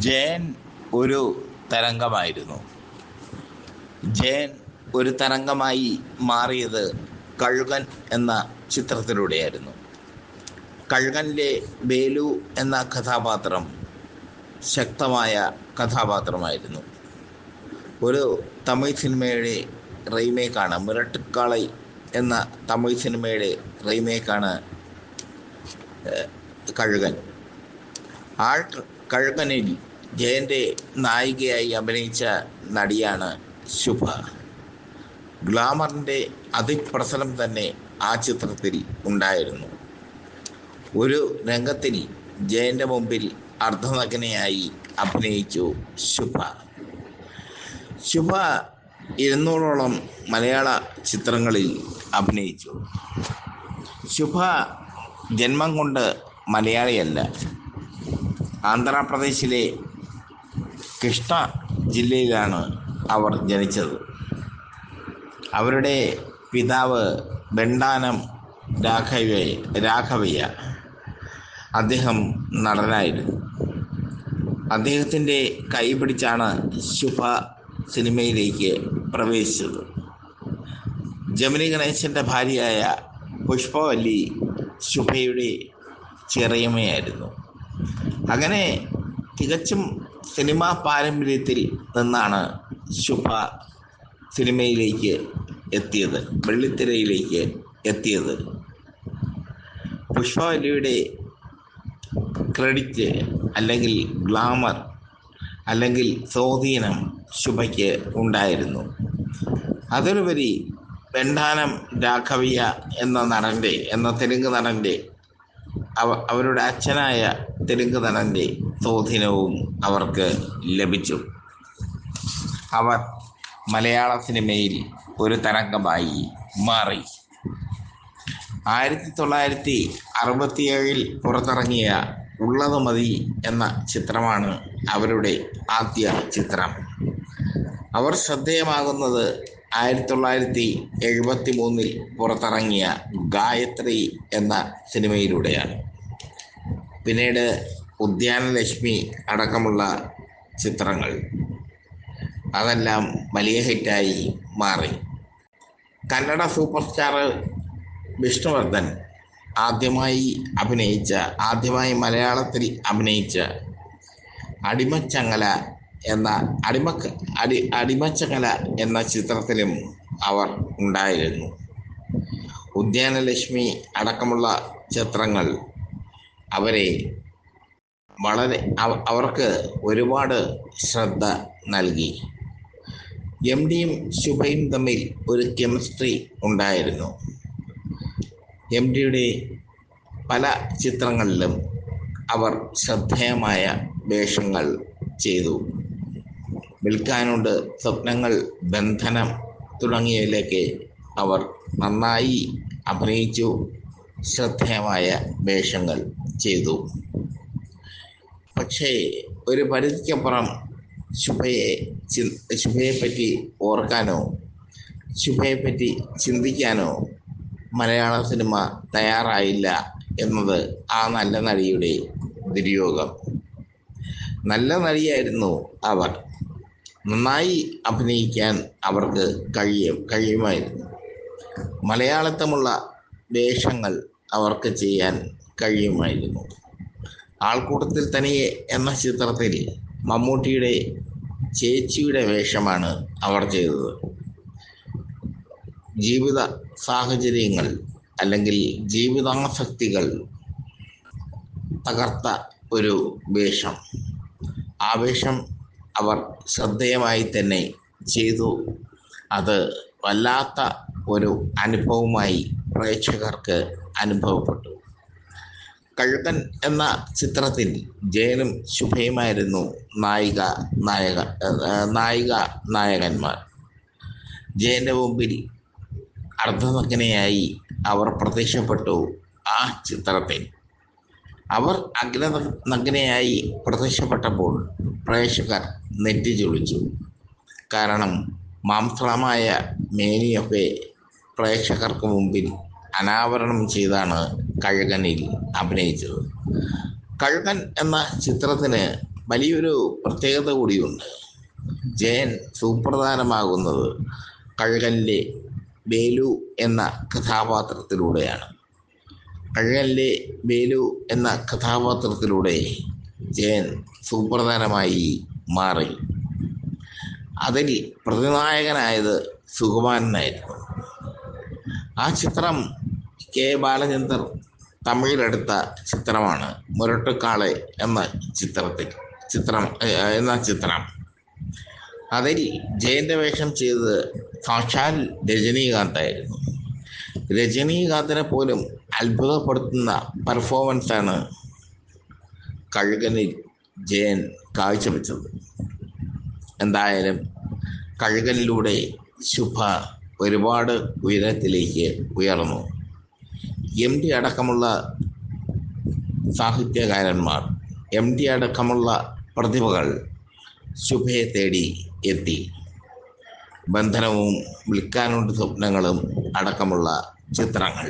ജയൻ ഒരു തരംഗമായിരുന്നു. ജയൻ ഒരു തരംഗമായി മാറിയത് കഴുകൻ എന്ന ചിത്രത്തിലൂടെയായിരുന്നു. കഴുകനിലെ ബേലു എന്ന കഥാപാത്രം ശക്തമായ കഥാപാത്രമായിരുന്നു. ഒരു തമിഴ് സിനിമയുടെ റീമേക്കാണ് മിറട്ടുക്കാളை എന്ന തമിഴ് സിനിമയുടെ റീമേക്കാണ് കഴുകൻ. ആ കഴുകനിൽ ജയന്റെ നായികയായി അഭിനയിച്ച നടിയാണ് ശുഭ. ഗ്ലാമറിന്റെ അതിപ്രസരം തന്നെ ആ ചിത്രത്തിൽ ഉണ്ടായിരുന്നു. ഒരു രംഗത്തിൽ ജയന്റെ മുമ്പിൽ അർദ്ധനഗ്നയായി അഭിനയിച്ചു ശുഭ. ശുഭ ഇരുന്നൂറോളം മലയാള ചിത്രങ്ങളിൽ അഭിനയിച്ചു. ശുഭ ജന്മം കൊണ്ട് മലയാളിയല്ല. ആന്ധ്രാപ്രദേശിലെ കൃഷ്ണ ജില്ലയിലാണ് അവർ ജനിച്ചത്. അവരുടെ പിതാവ് ബണ്ടാനം രാഘവ രാഘവയ്യ. അദ്ദേഹം നടനായിരുന്നു. അദ്ദേഹത്തിന്റെ കൈ പിടിച്ചാണ് ശുഭ സിനിമയിലേക്ക് പ്രവേശിച്ചത്. ജമിനി ഗണേശന്റെ ഭാര്യയായ പുഷ്പവല്ലി ശുഭയുടെ ചെറിയമ്മയായിരുന്നു. അങ്ങനെ തികച്ചും സിനിമാ പാരമ്പര്യത്തിൽ നിന്നാണ് ശുഭ സിനിമയിലേക്ക് എത്തിയത് വെള്ളിത്തിരയിലേക്ക് എത്തിയത്. പുഷ്പവല്ലിയുടെ ക്രെഡിറ്റ് അല്ലെങ്കിൽ ഗ്ലാമർ അല്ലെങ്കിൽ സ്വാധീനം ശുഭയ്ക്ക് ഉണ്ടായിരുന്നു. അതിലുപരി വെണ്ടാനം രാഘവിയ എന്ന നടന്റെ എന്ന തെലുങ്ക് നടന്റെ അവ അവരുടെ അച്ഛനായ തെലുങ്ക് നടന്റെ സ്വാധീനവും അവർക്ക് ലഭിച്ചു. അവർ മലയാള സിനിമയിൽ ഒരു തരംഗമായി മാറി. ആയിരത്തി തൊള്ളായിരത്തി അറുപത്തിയേഴിൽ പുറത്തിറങ്ങിയ ഉള്ളത് മതി എന്ന ചിത്രമാണ് അവരുടെ ആദ്യ ചിത്രം. അവർ ശ്രദ്ധേയമാകുന്നത് ആയിരത്തി തൊള്ളായിരത്തി എഴുപത്തി മൂന്നിൽ പുറത്തിറങ്ങിയ ഗായത്രി എന്ന സിനിമയിലൂടെയാണ്. പിന്നീട് ഉദ്യാനലക്ഷ്മി അടക്കമുള്ള ചിത്രങ്ങൾ അതെല്ലാം വലിയ ഹിറ്റായി മാറി. കന്നഡ സൂപ്പർ സ്റ്റാർ വിഷ്ണുവർദ്ധൻ ആദ്യമായി അഭിനയിച്ച ആദ്യമായി മലയാളത്തിൽ അഭിനയിച്ച അടിമച്ചങ്ങല എന്ന അടിമ അടി അടിമച്ചകല എന്ന ചിത്രത്തിലും അവർ ഉണ്ടായിരുന്നു. ഉദ്യാനലക്ഷ്മി അടക്കമുള്ള ചിത്രങ്ങൾ അവരെ വളരെ അവ- അവർക്ക് ഒരുപാട് ശ്രദ്ധ നൽകി. എം ഡിയും ശുഭയും തമ്മിൽ ഒരു കെമിസ്ട്രി ഉണ്ടായിരുന്നു. എം ഡിയുടെ പല ചിത്രങ്ങളിലും അവർ ശ്രദ്ധേയമായ വേഷങ്ങൾ ചെയ്തു. വിൽക്കാനുണ്ട്. സ്വപ്നങ്ങൾ ബന്ധനം തുടങ്ങിയതിലേക്ക് അവർ നന്നായി അഭിനയിച്ചു. ശ്രദ്ധേയമായ വേഷങ്ങൾ ചെയ്തു. പക്ഷേ ഒരു പരിധിക്കപ്പുറം ശുഭയെ ചി- ശുഭയെപ്പറ്റി ഓർക്കാനോ ശുഭയെപ്പറ്റി ചിന്തിക്കാനോ മലയാള സിനിമ തയ്യാറായില്ല എന്നത് ആ നല്ല നടിയുടെ ദുര്യോഗം. നല്ല നടിയായിരുന്നു അവർ. നന്നായി അഭിനയിക്കാൻ അവർക്ക് കഴിയും കഴിയുമായിരുന്നു. മലയാളത്തമുള്ള വേഷങ്ങൾ അവർക്ക് ചെയ്യാൻ കഴിയുമായിരുന്നു. ആൾക്കൂട്ടത്തിൽ തനിയെ എന്ന ചിത്രത്തിൽ മമ്മൂട്ടിയുടെ ചേച്ചിയുടെ വേഷമാണ് അവർ ചെയ്തത്. ജീവിത സാഹചര്യങ്ങൾ അല്ലെങ്കിൽ ജീവിതാസക്തികൾ തകർത്ത ഒരു വേഷം. ആ വേഷം അവർ ശ്രദ്ധേയമായി തന്നെ ചെയ്തു. അത് വല്ലാത്ത ഒരു അനുഭവമായി പ്രേക്ഷകർക്ക് അനുഭവപ്പെട്ടു. കഴുകൻ എന്ന ചിത്രത്തിൽ ജയനും ശുഭയുമായിരുന്നു നായിക നായക നായിക നായകന്മാർ. ജയന്റെ മുമ്പിൽ അർദ്ധനഗ്നയായി അവർ പ്രത്യക്ഷപ്പെട്ടു ആ ചിത്രത്തിൽ. അവർ അഗ്ന നഗ്നയായി പ്രത്യക്ഷപ്പെട്ടപ്പോൾ പ്രേക്ഷകർ നെറ്റിച്ചൊളിച്ചു കാരണം മാംസളമായ മേനിയൊക്കെ പ്രേക്ഷകർക്ക് മുമ്പിൽ അനാവരണം ചെയ്താണ് കഴുകനിൽ അഭിനയിച്ചത്. കഴുകൻ എന്ന ചിത്രത്തിന് വലിയൊരു പ്രത്യേകത കൂടിയുണ്ട്. ജയൻ സുപ്രധാനമാകുന്നത് കഴുകനിലെ വേലു എന്ന കഥാപാത്രത്തിലൂടെയാണ്. കഴുകനിലെ വേലു എന്ന കഥാപാത്രത്തിലൂടെ ജയൻ സുപ്രധാനമായി മാറി. അതിൽ പ്രതിനായകനായത് സുകുമാരനായിരുന്നു. ആ ചിത്രം കെ ബാലചന്ദർ തമിഴിലെടുത്ത ചിത്രമാണ്. മുരട്ടുക്കാളെ എന്ന ചിത്രത്തിൽ ചിത്രം എന്ന ചിത്രം. അതിൽ ജയന്റെ വേഷം ചെയ്തത് സാക്ഷാൽ രജനീകാന്തായിരുന്നു. രജനീകാന്തിനെ പോലും അത്ഭുതപ്പെടുത്തുന്ന പെർഫോമൻസാണ് കഴുകനിൽ ജയൻ കാഴ്ചവെച്ചത്. എന്തായാലും കഴുകനിലൂടെ ശുഭ ഒരുപാട് ഉയരത്തിലേക്ക് ഉയർന്നു. എം ഡി അടക്കമുള്ള സാഹിത്യകാരന്മാർ എം ഡി അടക്കമുള്ള പ്രതിഭകൾ ശുഭയെ തേടി എത്തി. ബന്ധനവും വിൽക്കാനുണ്ട് സ്വപ്നങ്ങളും അടക്കമുള്ള ചിത്രങ്ങൾ.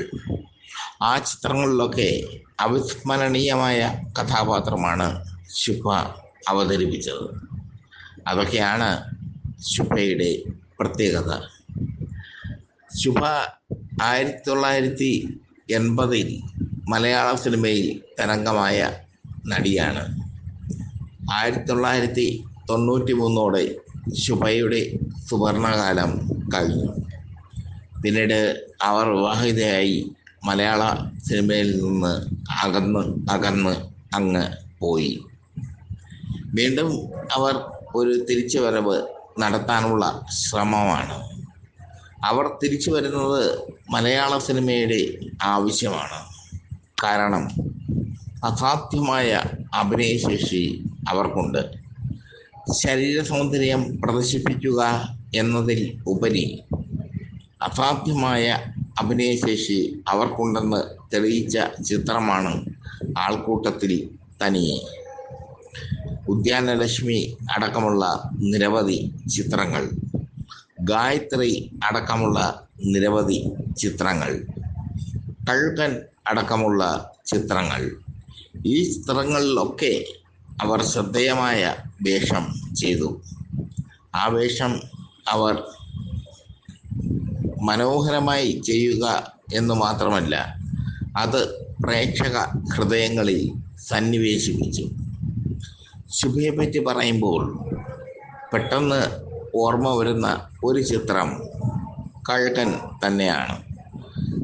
ആ ചിത്രങ്ങളിലൊക്കെ അവിസ്മരണീയമായ കഥാപാത്രമാണ് ശുഭ അവതരിപ്പിച്ചത്. അതൊക്കെയാണ് ശുഭയുടെ പ്രത്യേകത. ശുഭ ആയിരത്തി തൊള്ളായിരത്തി എൺപതിൽ മലയാള സിനിമയിൽ തരംഗമായ നടിയാണ്. ആയിരത്തി തൊള്ളായിരത്തി തൊണ്ണൂറ്റി മൂന്നോടെ ശുഭയുടെ സുവർണകാലം കഴിഞ്ഞു. പിന്നീട് അവർ വിവാഹിതയായി മലയാള സിനിമയിൽ നിന്ന് അകന്ന് അകന്ന് അങ്ങ് പോയി. വീണ്ടും അവർ ഒരു തിരിച്ചു വരവ് നടത്താനുള്ള ശ്രമമാണ്. അവർ തിരിച്ചു വരുന്നത് മലയാള സിനിമയുടെ ആവശ്യമാണ്. കാരണം അസാധ്യമായ അഭിനയശേഷി അവർക്കുണ്ട്. ശരീര സൗന്ദര്യം പ്രദർശിപ്പിക്കുക എന്നതിൽ ഉപരി അസാധ്യമായ അഭിനയശേഷി അവർക്കുണ്ടെന്ന് തെളിയിച്ച ചിത്രമാണ് ആൾക്കൂട്ടത്തിൽ തനിയെ. ഉദ്യാനലക്ഷ്മി അടക്കമുള്ള നിരവധി ചിത്രങ്ങൾ. ഗായത്രി അടക്കമുള്ള നിരവധി ചിത്രങ്ങൾ. കഴുകൻ അടക്കമുള്ള ചിത്രങ്ങൾ. ഈ ചിത്രങ്ങളിലൊക്കെ അവർ ശ്രദ്ധേയമായ വേഷം ചെയ്തു. ആ വേഷം അവർ മനോഹരമായി ചെയ്യുക എന്ന് മാത്രമല്ല അത് പ്രേക്ഷക ഹൃദയങ്ങളിൽ സന്നിവേശിപ്പിച്ചു. ശുഭയെപ്പറ്റി പറയുമ്പോൾ പെട്ടെന്ന് ഓർമ്മ വരുന്ന ഒരു ചിത്രം കഴുകൻ തന്നെയാണ്.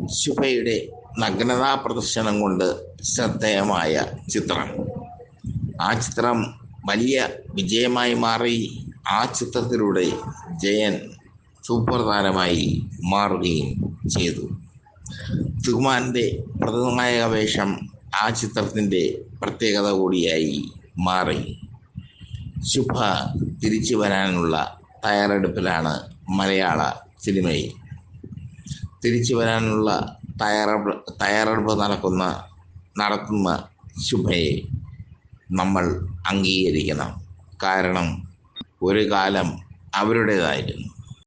ശുഭയുടെ നഗ്നതാ പ്രദർശനം കൊണ്ട് ശ്രദ്ധേയമായ ചിത്രം. ആ ചിത്രം വലിയ വിജയമായി മാറി. ആ ചിത്രത്തിലൂടെ ജയൻ സൂപ്പർ താരമായി മാറുകയും ചെയ്തു. സുകുമാരന്റെ പ്രതിനായക വേഷം ആ ചിത്രത്തിന്റെ പ്രത്യേകത കൂടിയായി മാറി. ശുഭ തിരിച്ചു വരാനുള്ള തയ്യാറെടുപ്പിലാണ് മലയാള സിനിമയിൽ. തിരിച്ചു വരാനുള്ള തയ്യാറെടുപ്പ് തയ്യാറെടുപ്പ് നടക്കുന്ന നടത്തുന്ന ശുഭയെ നമ്മൾ അംഗീകരിക്കണം. കാരണം ഒരു കാലം അവരുടേതായിരുന്നു.